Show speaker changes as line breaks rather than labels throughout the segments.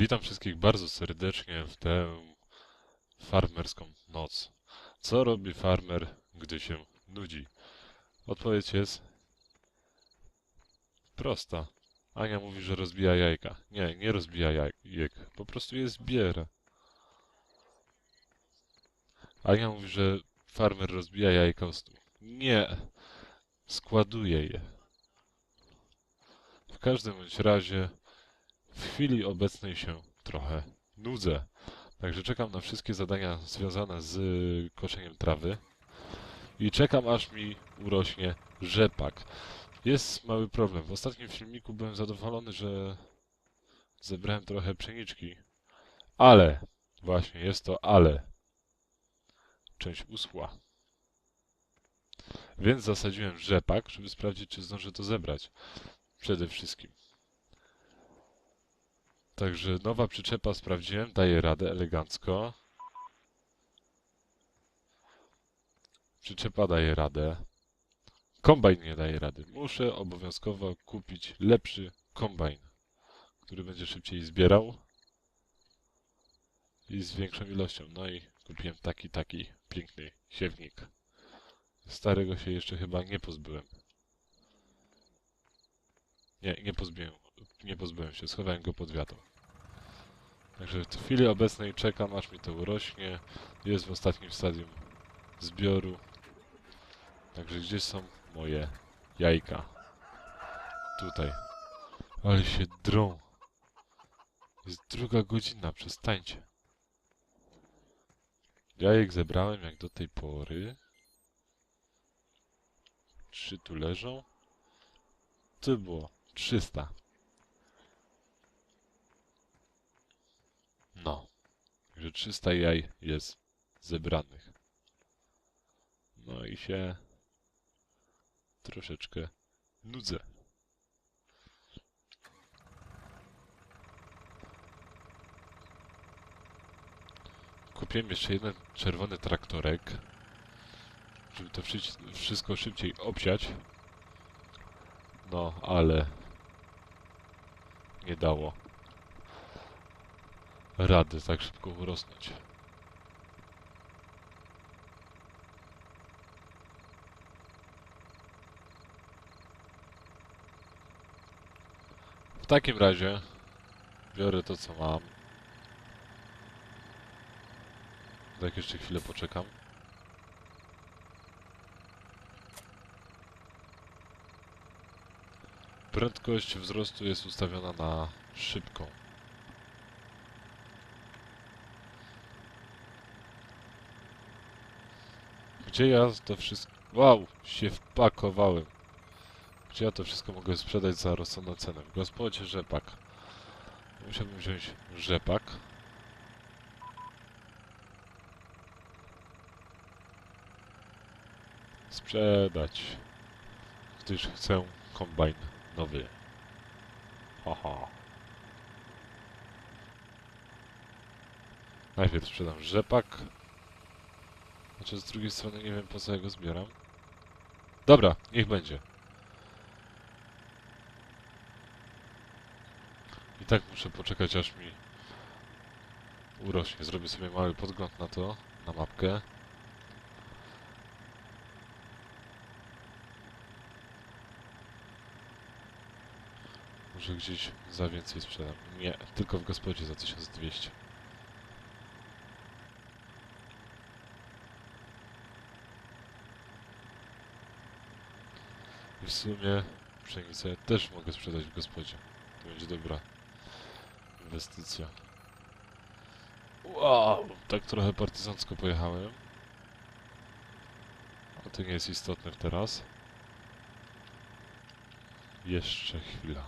Witam wszystkich bardzo serdecznie w tę farmerską noc. Co robi farmer, gdy się nudzi? Odpowiedź jest prosta. Ania mówi, że rozbija jajka. Nie, nie rozbija jajek. Po prostu je zbiera. Ania mówi, że farmer rozbija jajka o stół. Nie. Składuje je. W każdym bądź razie w chwili obecnej się trochę nudzę. Także czekam na wszystkie zadania związane z y, koszeniem trawy. I czekam aż mi urośnie rzepak. Jest mały problem. W ostatnim filmiku byłem zadowolony, że zebrałem trochę pszeniczki. Ale, właśnie jest to ale. Część uschła. Więc zasadziłem rzepak, żeby sprawdzić, czy zdążę to zebrać. Przede wszystkim. Także nowa przyczepa sprawdziłem, daje radę elegancko. Przyczepa daje radę. Kombajn nie daje rady. Muszę obowiązkowo kupić lepszy kombajn, który będzie szybciej zbierał i z większą ilością. No i kupiłem taki, taki piękny siewnik. Starego się jeszcze chyba nie pozbyłem. Nie, nie pozbyłem, nie pozbyłem się, schowałem go pod wiatą. Także w chwili obecnej czekam, aż mi to urośnie. Jest w ostatnim stadium zbioru. Także gdzieś są moje jajka. Tutaj. Ale się drą. Jest druga godzina, przestańcie. Jajek zebrałem jak do tej pory. Trzy tu leżą. Tu było 300. No. Także 300 jaj jest zebranych. No i się troszeczkę nudzę. Kupiłem jeszcze jeden czerwony traktorek, żeby to wszy- wszystko szybciej obsiać. No, ale nie dało rady tak szybko urosnąć. W takim razie biorę to co mam. Tak jeszcze chwilę poczekam. Prędkość wzrostu jest ustawiona na szybką. Gdzie ja to wszystko... Wow! Się wpakowałem. Gdzie ja to wszystko mogę sprzedać za rozsądną cenę? W gospodzie rzepak. Musiałbym wziąć rzepak. Sprzedać. Gdyż chcę kombajn nowy. Haha. Najpierw sprzedam rzepak. Znaczy z drugiej strony nie wiem po co ja go zbieram. Dobra, niech będzie. I tak muszę poczekać aż mi urośnie. Zrobię sobie mały podgląd na to, na mapkę. Może gdzieś za więcej sprzedam. Nie, tylko w gospodzie za 1200. w sumie pszenicę też mogę sprzedać w gospodzie. To będzie dobra inwestycja. Wow, tak trochę partyzancko pojechałem. A to nie jest istotne teraz. Jeszcze chwila.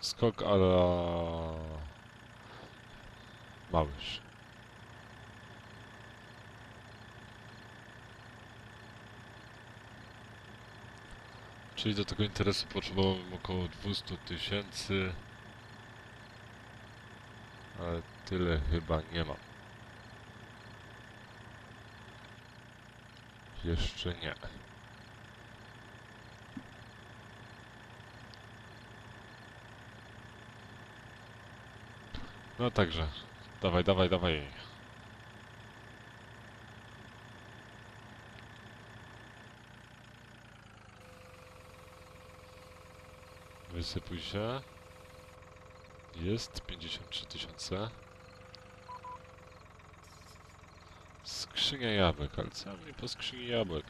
Skok ala... Małyż. Czyli do tego interesu potrzebowałem około 200 tysięcy. Ale tyle chyba nie mam. Jeszcze nie. No także, dawaj, dawaj, dawaj. Wysypuj się. Jest 53 tysiące. Skrzynia jabłek, ale co mnie po skrzyni jabłek?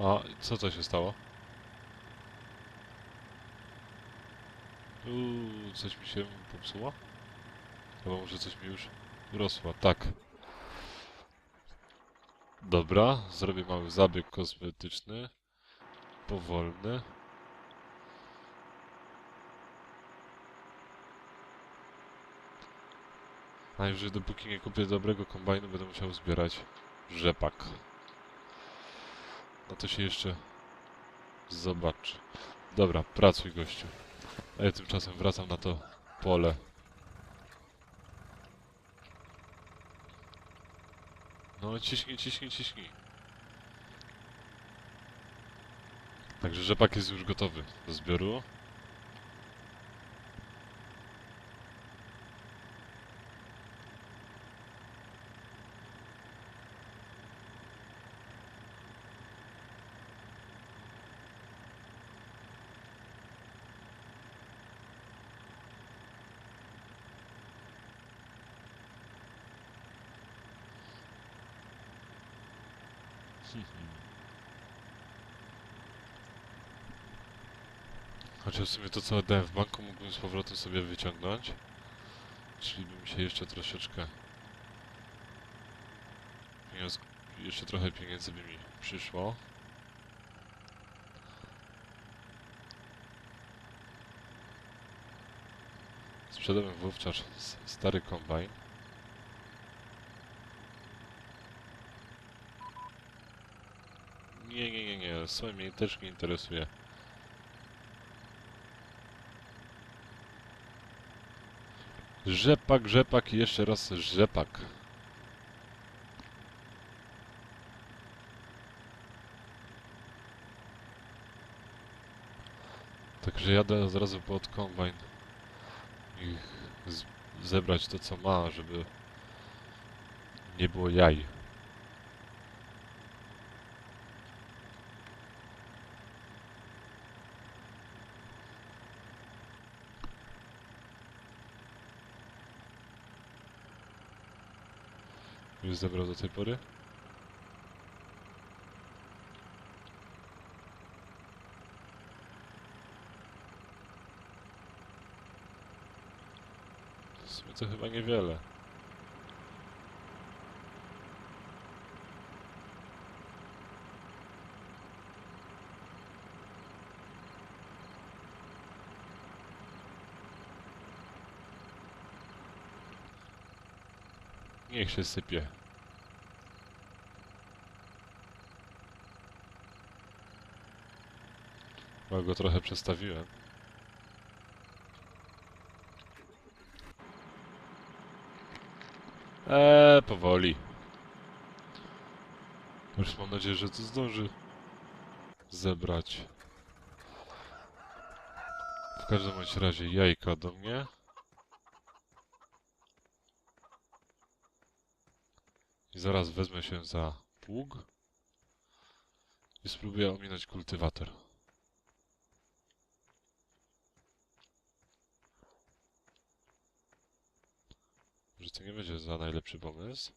A, co to się stało? Uuu, coś mi się popsuło? Chyba może coś mi już urosło. Tak. Dobra, zrobię mały zabieg kosmetyczny. Powolny. Najwyżej dopóki nie kupię dobrego kombajnu, będę musiał zbierać rzepak. No to się jeszcze zobaczy. Dobra, pracuj gościu. A ja tymczasem wracam na to pole. No ciśnij, ciśnij, ciśnij. Także rzepak jest już gotowy do zbioru. W sumie to co oddałem w banku mógłbym z powrotem sobie wyciągnąć. Czyli by mi się jeszcze troszeczkę... pieniądz- Jeszcze trochę pieniędzy by mi przyszło. Sprzedałem wówczas stary kombajn. Nie, nie, nie, nie. Słuchaj, mnie też nie interesuje. Rzepak, rzepak i jeszcze raz rzepak. Także jadę od razu pod kombajn i zebrać to co ma, żeby nie było jaj. Już zebrał do tej pory? W sumie to chyba niewiele. Niech się sypie. Bo go trochę przestawiłem. Eee, powoli. Już mam nadzieję, że to zdąży zebrać. W każdym bądź razie jajka do mnie. I zaraz wezmę się za pług i spróbuję ominąć kultywator. Że to nie będzie za najlepszy pomysł.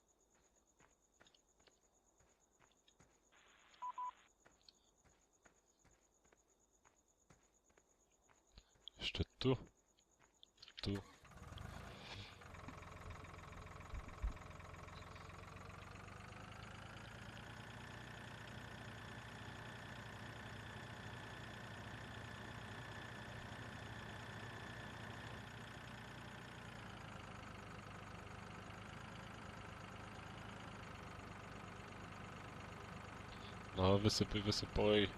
Jeszcze tu. No, wysypuj, wysypuj.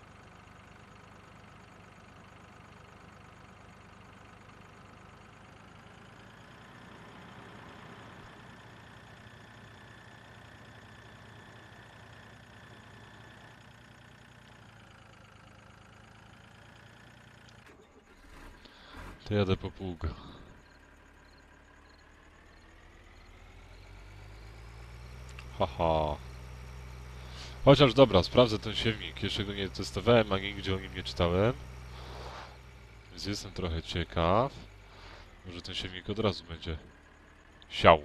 To jadę po pług. Haha. Chociaż dobra, sprawdzę ten siewnik. Jeszcze go nie testowałem, a nigdzie o nim nie czytałem. Więc jestem trochę ciekaw. Może ten siewnik od razu będzie siał.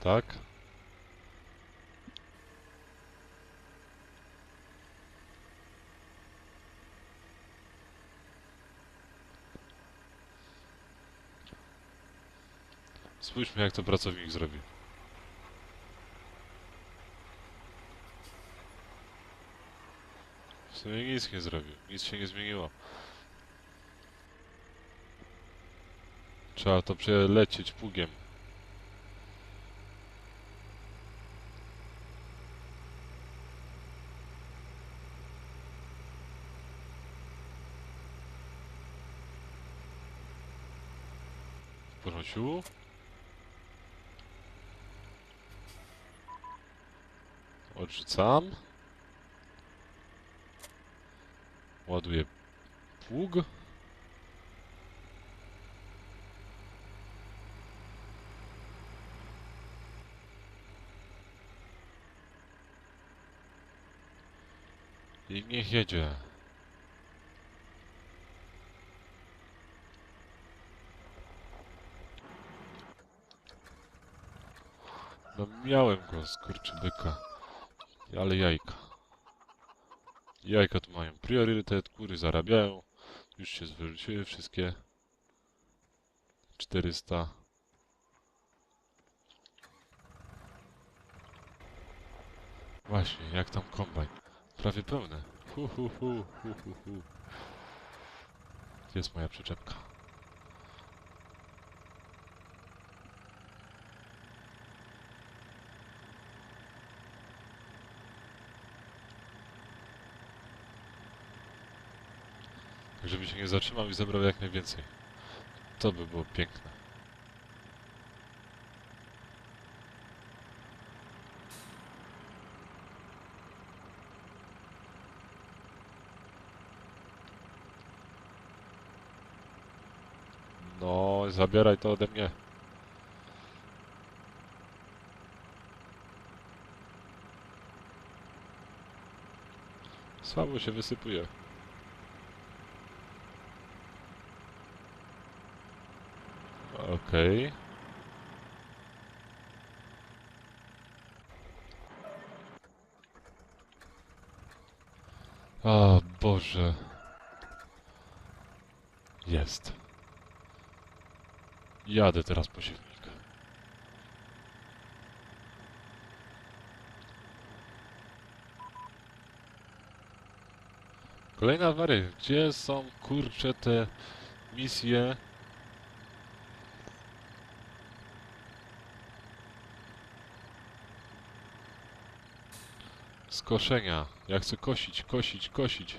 Tak? Spójrzmy jak to pracownik zrobił. W sumie nic nie zrobił, nic się nie zmieniło. Trzeba to przelecieć pługiem. W Odrzucam. Ładuję pług. I niech jedzie. No miałem go, skurczybyka. Ale jajka. Jajka tu mają priorytet, kury zarabiają. Już się zwróciły wszystkie. 400. Właśnie, jak tam kombajn? Prawie pełne. Hu, hu, hu, hu, hu, hu. Gdzie jest moja przyczepka? Tak, żeby się nie zatrzymał i zebrał jak najwięcej. To by było piękne. No, zabieraj to ode mnie. Słabo się wysypuje. Okej. O Boże. Jest. Jadę teraz po siewnik. Kolejna awaria. Gdzie są kurcze te misje? Koszenia. Ja chcę kosić, kosić, kosić.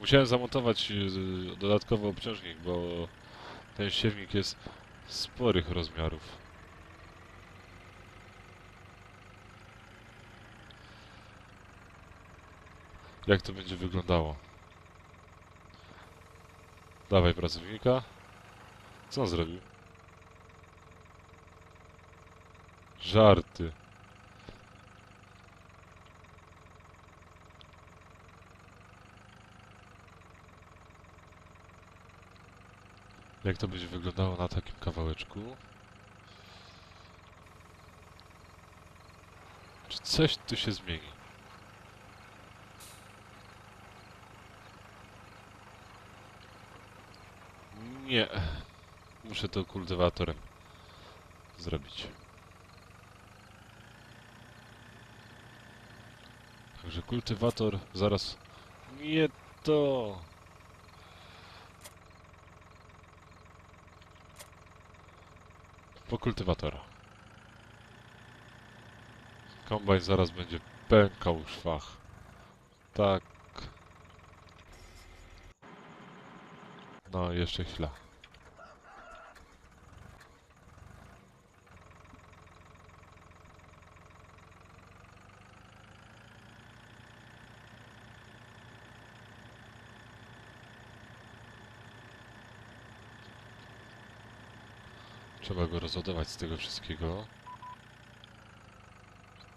Musiałem zamontować y, dodatkowy obciążnik, bo ten siewnik jest sporych rozmiarów. Jak to będzie wyglądało? Dawaj pracownika. Co on zrobił? Żarty. Jak to będzie wyglądało na takim kawałeczku? Czy coś tu się zmieni? Nie. Muszę to kultywatorem zrobić. Także kultywator zaraz... Nie to! Po kultywatora. Kombajn zaraz będzie pękał w szwach. Tak. No, jeszcze chwila. Trzeba go rozładować z tego wszystkiego.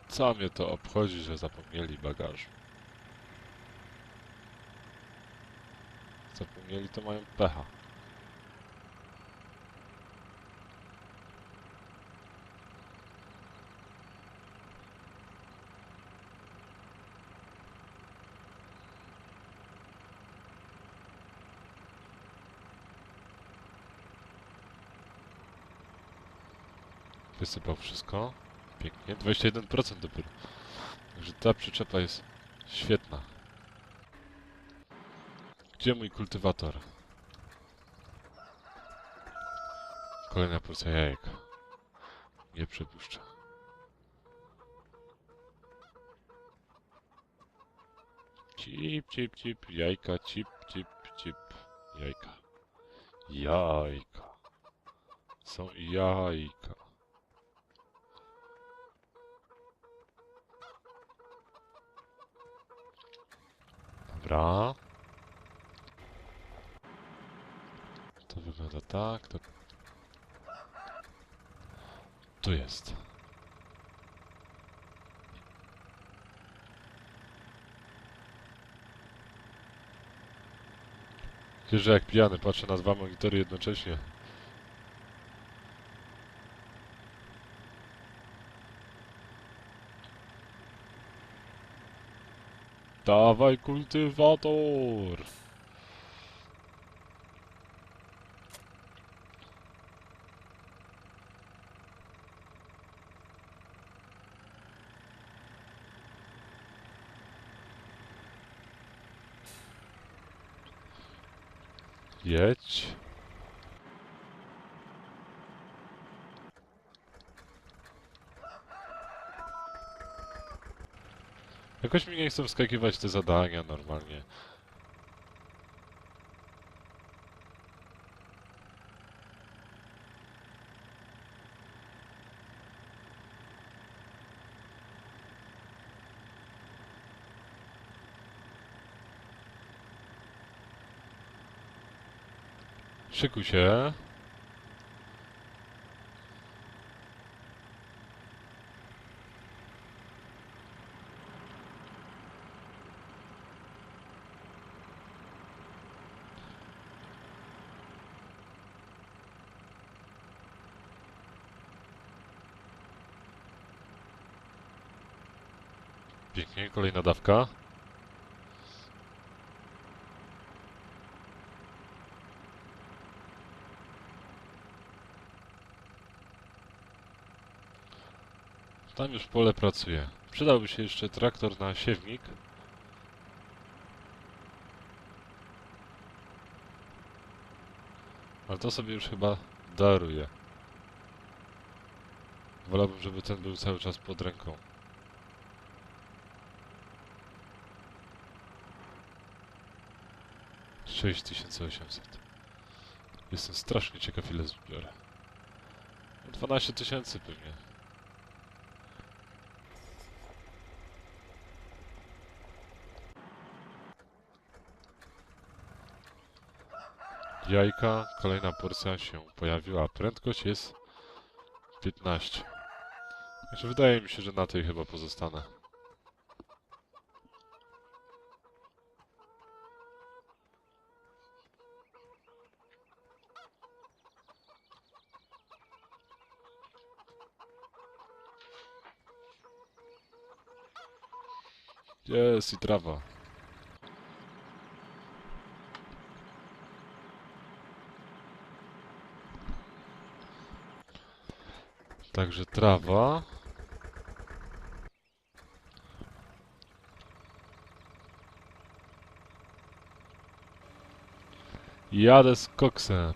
Co mnie to obchodzi, że zapomnieli bagażu? Zapomnieli, to mają pecha. Wysypał wszystko. Pięknie. 21% dopiero. Także ta przyczepa jest świetna. Gdzie mój kultywator? Kolejna porcja jajek. Nie przepuszczę. Cip, cip, cip, jajka, cip, cip, cip, jajka. Jajka. Są jajka. Dobra. To wygląda tak, to... Tu jest. Jeżdżę jak pijany, patrzę na dwa monitory jednocześnie. Dawaj kultywator! Jedź. Jakoś mi nie chcą wskakiwać te zadania normalnie. Szykuj się. Pięknie, kolejna dawka. Tam już pole pracuje. Przydałby się jeszcze traktor na siewnik. Ale to sobie już chyba daruję. Wolałbym, żeby ten był cały czas pod ręką. Sześć tysięcy osiemset. Jestem strasznie ciekaw ile zbiorę. 12 tysięcy pewnie. Jajka, kolejna porcja się pojawiła, a prędkość jest 15. Także wydaje mi się, że na tej chyba pozostanę. Jest i trawa. Także trawa. Jadę z koksem.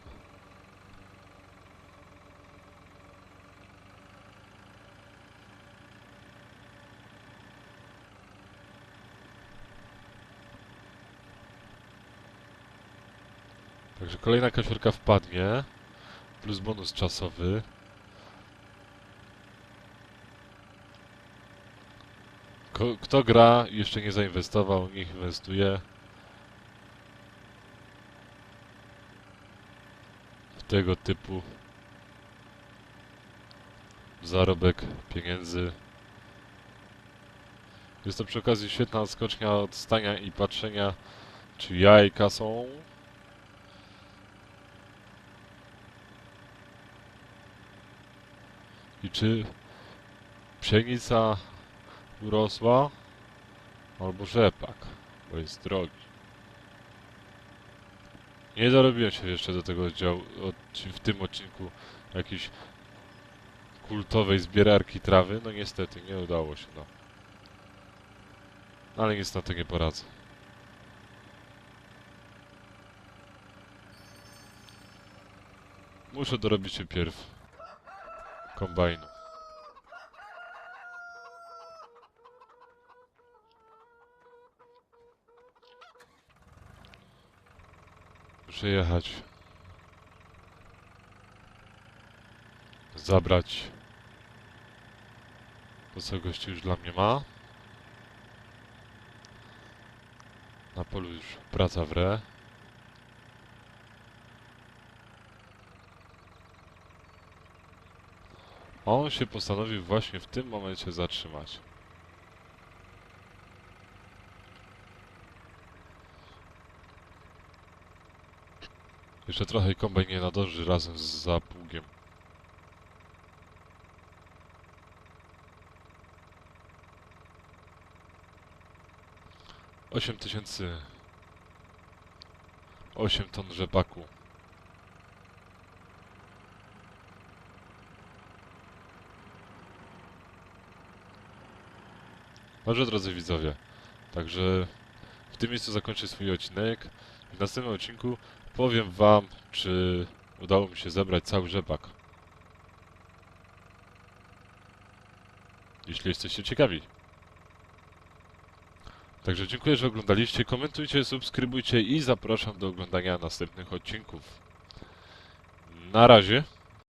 Także kolejna kafiorka wpadnie. Plus bonus czasowy. Ko kto gra jeszcze nie zainwestował, niech inwestuje. W tego typu zarobek pieniędzy. Jest to przy okazji świetna skocznia od stania i patrzenia, czy jajka są. I czy pszenica urosła? Albo rzepak, bo jest drogi. Nie dorobiłem się jeszcze do tego oddziału, od, w tym odcinku jakiejś kultowej zbierarki trawy. No niestety, nie udało się, no. Ale nic na to nie poradzę. Muszę dorobić się pierw kombajnu. Muszę jechać. Zabrać to, co gości już dla mnie ma. Na polu już praca wre. On się postanowił właśnie w tym momencie zatrzymać. Jeszcze trochę i kombajn nie nadąży razem z zapługiem. Osiem tysięcy... Osiem ton rzepaku. Dobrze, drodzy widzowie. Także w tym miejscu zakończę swój odcinek. W następnym odcinku powiem wam, czy udało mi się zebrać cały rzepak. Jeśli jesteście ciekawi. Także dziękuję, że oglądaliście. Komentujcie, subskrybujcie i zapraszam do oglądania następnych odcinków. Na razie.